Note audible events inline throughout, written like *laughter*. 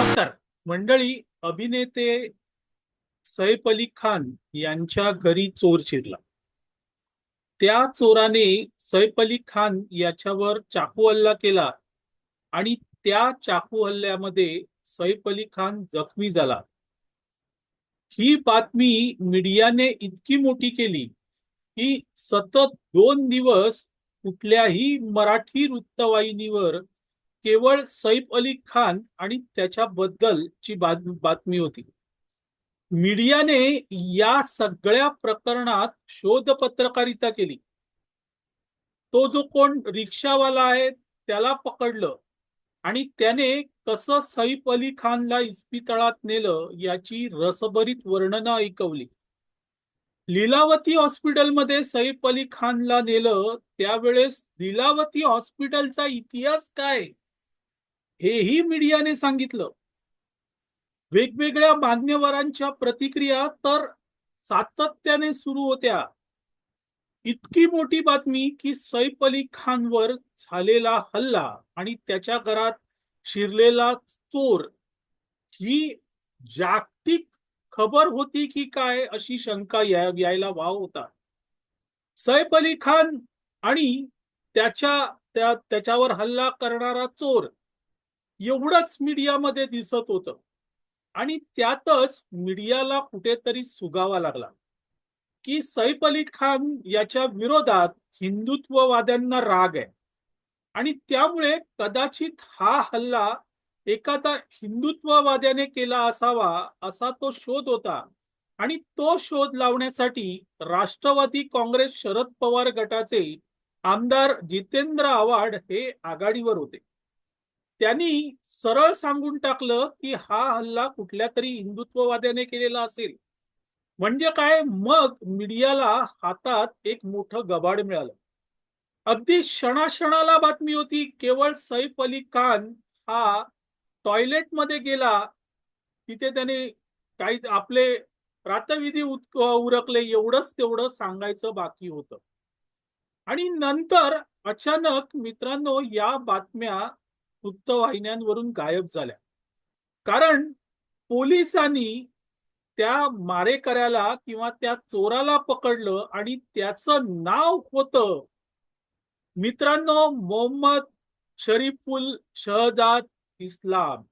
नमस्कार. मंडळी अभिनेते सैफ अली खान यांच्या घरी चोर शिरला त्या चोराने सैफ अली खान याच्यावर चाकू हल्ला केला आणि त्या चाकू हल्ल्यामध्ये सैफ अली खान जखमी झाला. ही बातमी मीडियाने इतकी मोठी केली की सतत दोन दिवस कुठल्याही मराठी वृत्तवाहिनीवर केवळ सैफ अली खान आणि त्याच्याबद्दलची बात- बातमी होती. मीडियाने या सगळ्या प्रकरणात शोध पत्रकारिता केली. तो जो कोण रिक्षावाला आहे त्याला पकडलं आणि त्याने कसं सैफ अली खानला इस्पितळात नेलं याची रसभरीत वर्णनं ऐकवली. लीलावती हॉस्पिटलमध्ये सैफ अली खानला नेलं त्यावेळेस लीलावती हॉस्पिटलचा इतिहास काय? हेही मीडियाने सांगितलं. वेगवेगळ्या मान्यवरांच्या प्रतिक्रिया तर सातत्याने सुरू होत्या. इतकी मोठी बातमी की सैफ अली खानवर झालेला हल्ला आणि त्याच्या घरात शिरलेला चोर ही जागतिक खबर होती की काय अशी शंका या- यायला वाव होता. सैफ अली खान आणि त्याच्या त्याच्यावर हल्ला करणारा चोर एवढंच मीडियामध्ये दिसत होतं. आणि त्यातच मीडियाला कुठेतरी सुगावा लागला. की सैफ अली खान याच्या विरोधात हिंदुत्ववाद्यांना राग आहे. आणि त्यामुळे कदाचित हा हल्ला एखादा हिंदुत्ववाद्याने केला असावा असा तो शोध होता. आणि तो शोध लावण्यासाठी राष्ट्रवादी काँग्रेस शरद पवार गटाचे आमदार जितेंद्र आव्हाड हे आघाडीवर होते. त्यांनी सरळ सांगून टाकलं की हा हल्ला कुठल्या तरी हिंदुत्ववाद्याने केलेला असेल. म्हणजे काय? मग मीडियाला हातात एक मोठं गबाड मिळालं. अगदी क्षणाक्षणाला बातमी होती केवळ सैफ अली खान हा टॉयलेटमध्ये गेला. तिथे त्याने काही आपले प्रातविधी उत- उरकले एवढंच तेवढं सांगायचं बाकी होतं. आणि नंतर अचानक मित्रांनो या बातम्या वृत्तवाहिन्यांवरून गायब झाल्या. कारण पोलिसांनी त्या मारेकऱ्याला किंवा त्या चोराला पकडलं आणि त्याचं नाव होतं मित्रांनो मोहम्मद शरीफुल शहजाद इस्लाम.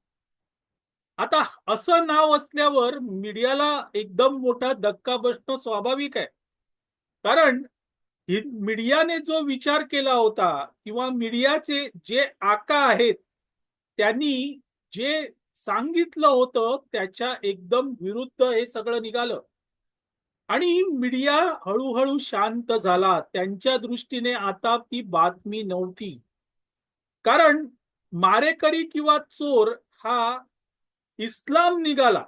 आता असं नाव असल्यावर मीडियाला एकदम मोठा धक्का बसणं स्वाभाविक आहे. कारण मीडियाने जो विचार केला होता किंवा मीडियाचे जे आका आहेत त्यांनी जे सांगितलं होतं त्याच्या एकदम विरुद्ध हे सगळं निघालं. आणि मीडिया हळूहळू शांत झाला. त्यांच्या दृष्टीने आता ती बातमी नव्हती. कारण मारेकरी किंवा चोर हा इस्लाम निघाला.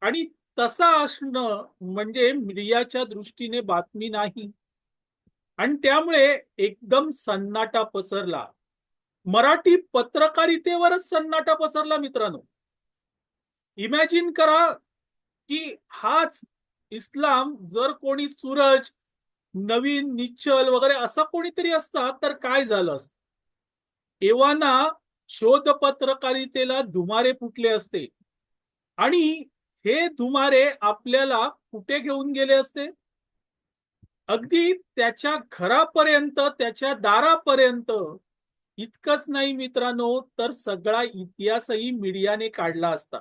आणि तसा असणं म्हणजे मीडियाच्या दृष्टीने बातमी नाही. आणि त्यामुळे एकदम सन्नाटा पसरला. मराठी पत्रकारितेवरच सन्नाटा पसरला मित्रांनो. इमॅजिन करा की हाच इस्लाम जर कोणी सूरज नवीन निश्चल वगैरे असं कोणीतरी असता तर काय झालं असतं? एव्हाना शोध पत्रकारितेला धुमारे फुटले असते. आणि हे धुमारे आपल्याला कुठे घेऊन गेले असते? अगदी त्याच्या घरापर्यंत त्याच्या दारापर्यंत इतकंच नाही मित्रांनो तर सगळा इतिहासही मीडियाने काढला असता.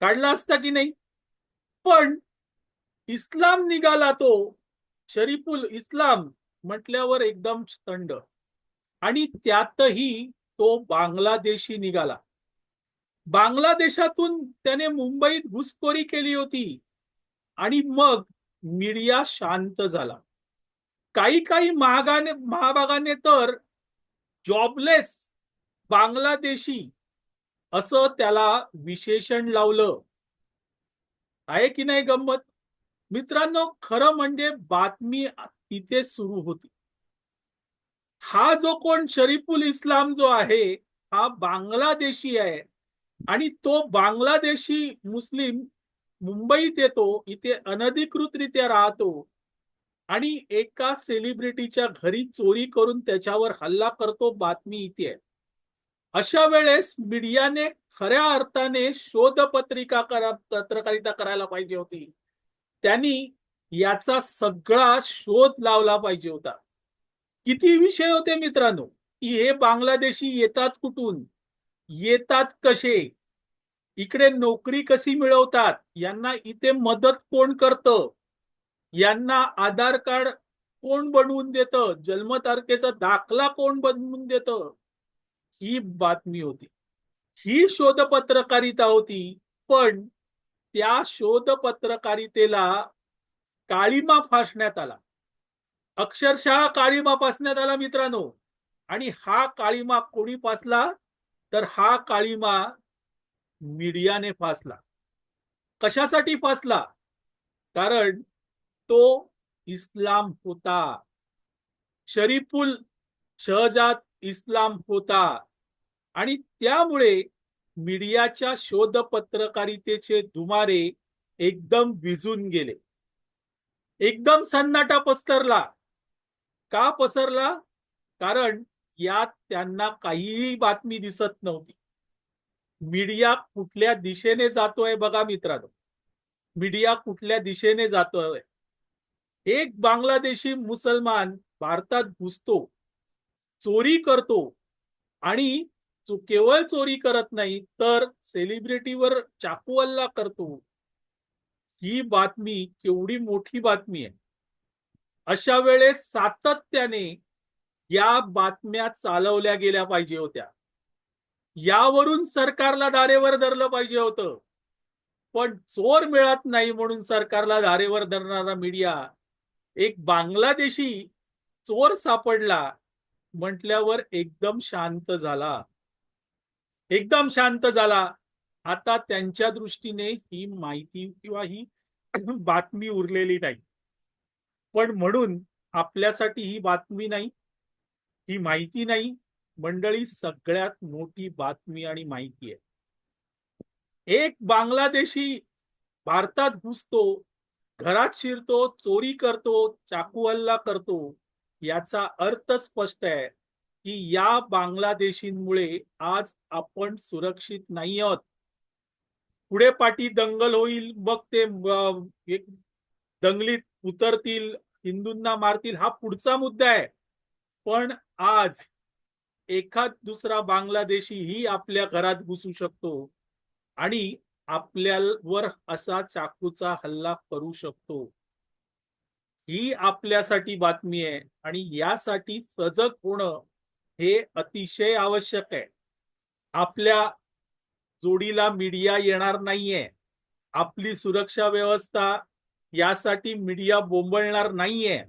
काढला असता की नाही? पण इस्लाम निघाला तो शरीफुल इस्लाम म्हटल्यावर एकदम थंड. आणि त्यातही तो बांगलादेशी निघाला. बांगलादेशातून त्याने मुंबईत घुसखोरी केली होती. आणि मग मीडिया शांत झाला. काही काही महागाने महाभागाने तर जॉबलेस बांगलादेशी असं त्याला विशेषण लावलं. आहे की नाही गंमत? मित्रांनो खरं म्हणजे बातमी तिथे सुरू होती. हा जो कोण शरीफुल इस्लाम जो आहे हा बांगलादेशी आहे आणि तो बांगलादेशी मुस्लिम मुंबईत येतो इथे अनधिकृतरित्या राहतो आणि एका सेलिब्रिटीच्या घरी चोरी करून त्याच्यावर हल्ला करतो बातमी इथे. आहे अशा वेळेस मीडियाने खऱ्या अर्थाने शोधपत्रिका करा पत्रकारिता करायला पाहिजे होती. त्यांनी याचा सगळा शोध लावला पाहिजे होता. किती विषय होते मित्रांनो? की हे बांगलादेशी येतात कुठून? येतात कसे? इकडे नोकरी कशी मिळवतात? यांना इथे मदत कोण करतं? यांना आधार कार्ड कोण बनवून देतं? जन्मतारखेचा दाखला कोण बनवून देतं? ही बातमी होती. ही शोध पत्रकारिता होती पण त्या शोध पत्रकारितेला काळीमा फासण्यात आला. अक्षरशः काळीमा फासण्यात आला मित्रांनो. आणि हा काळीमा कोणी फासला? तर हा काळीमा मीडियाने फासला. कशासाठी फासला? कारण तो इस्लाम होता. शरीफुल शहजाद इस्लाम होता. आणि त्यामुळे मीडियाच्या शोध पत्रकारितेचे दुमारे एकदम विजून गेले. एकदम सन्नाटा पसरला. का पसरला? कारण यात त्यांना काहीही बातमी दिसत नव्हती. मीडिया कुठल्या दिशेने जातोय बघा मित्रांनो. मीडिया कुठल्या दिशेने जातोय? एक बांगलादेशी मुसलमान भारतात घुसतो चोरी करतो आणि केवळ चोरी करत नाही तर सेलिब्रिटीवर चाकू हल्ला करतो. ही बातमी केवढी मोठी बातमी आहे. अशा वेळेस सातत्याने या बातम्या चालवल्या गेल्या पाहिजे होत्या. यावरून सरकारला दारेवर धरलं पाहिजे होतं. पण चोर मिळत नाही म्हणून सरकारला धारेवर धरणारा मीडिया. एक बांगलादेशी चोर सापडला म्हटल्यावर एकदम शांत झाला. एकदम शांत झाला. आता त्यांच्या दृष्टीने ही माहिती किंवा ही *clears throat* बातमी उरलेली नाही. पण म्हणून आपल्यासाठी ही बातमी नाही. ही माहिती नाही. मंडळी सगळ्यात मोठी बातमी आणि माहिती आहे. एक बांगलादेशी भारतात घुसतो घरात शिरतो चोरी करतो चाकू हल्ला करतो याचा अर्थ स्पष्ट आहे की या बांगलादेशींमुळे आज आपण सुरक्षित नाही आहोत. पुढे पाठी दंगल होईल मग ते एक दंगलीत उतरतील हिंदूंना मारतील हा पुढचा मुद्दा आहे. पण आज एखाद दुसरा बांगलादेशी ही आपल्या घरात घुसू शकतो आणि आपल्यावर असा चाकूचा हल्ला करू शकतो. ही आपल्यासाठी बातमी आहे आणि यासाठी सजग होणं हे अतिशय आवश्यक आहे. आपल्या जोडीला मीडिया येणार नाहीये. आपली सुरक्षा व्यवस्था यासाठी मीडिया बोंबळणार नाहीये.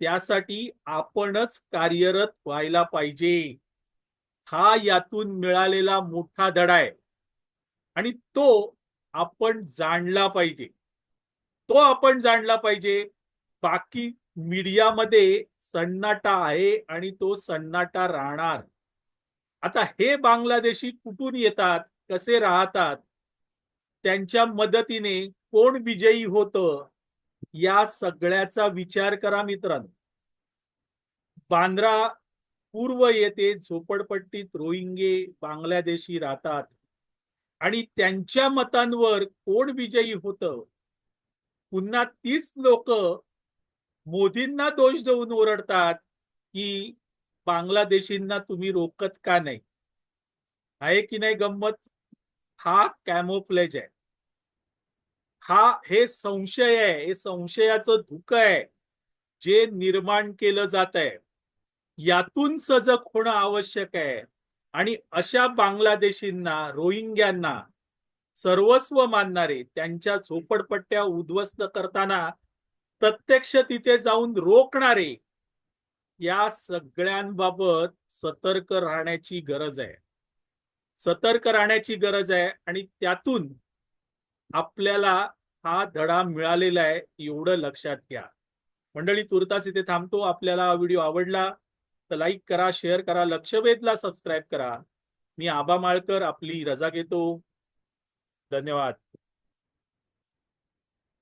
त्यासाठी आपणच कार्यरत व्हायला पाहिजे. हा यातून मिळालेला मोठा धडा आहे. आणि तो आपण जाणला पाहिजे. तो आपण जाणला पाहिजे. बाकी मीडियामध्ये सन्नाटा आहे आणि तो सन्नाटा राहणार. आता हे बांगलादेशी कुठून येतात कसे राहतात त्यांच्या मदतीने कोण विजयी होतं या सगळ्याचा विचार करा मित्रांनो. बांद्रा पूर्व येथे झोपडपट्टीत रोहिंगे बांगलादेशी राहतात. आणि त्यांच्या मतांवर कोण विजयी होतं? पुन्हा तीच लोक मोदींना दोष देऊन ओरडतात की बांगलादेशींना तुम्ही रोकत का नाही? आहे की नाही गंमत? हा कॅमोफ्लेज आहे. हा हे संशय आहे. हे संशयाचं धुक आहे. जे निर्माण केलं जात आहे. यातून सजग होणं आवश्यक आहे. आणि अशा बांगलादेशींना रोहिंग्यांना सर्वस्व मानणारे त्यांच्या झोपडपट्ट्या उद्ध्वस्त करताना प्रत्यक्ष तिथे जाऊन रोखणारे या सगळ्यांबाबत सतर्क राहण्याची गरज आहे. सतर्क राहण्याची गरज आहे. आणि त्यातून आपल्याला हा धडा मिळालेला आहे एवढं लक्षात घ्या. मंडळी तुर्तास इथे थांबतो. आपल्याला हा व्हिडिओ आवडला तर लाईक करा शेअर करा लक्षवेधला सबस्क्राईब करा. मी आबा माळकर आपली रजा घेतो. धन्यवाद.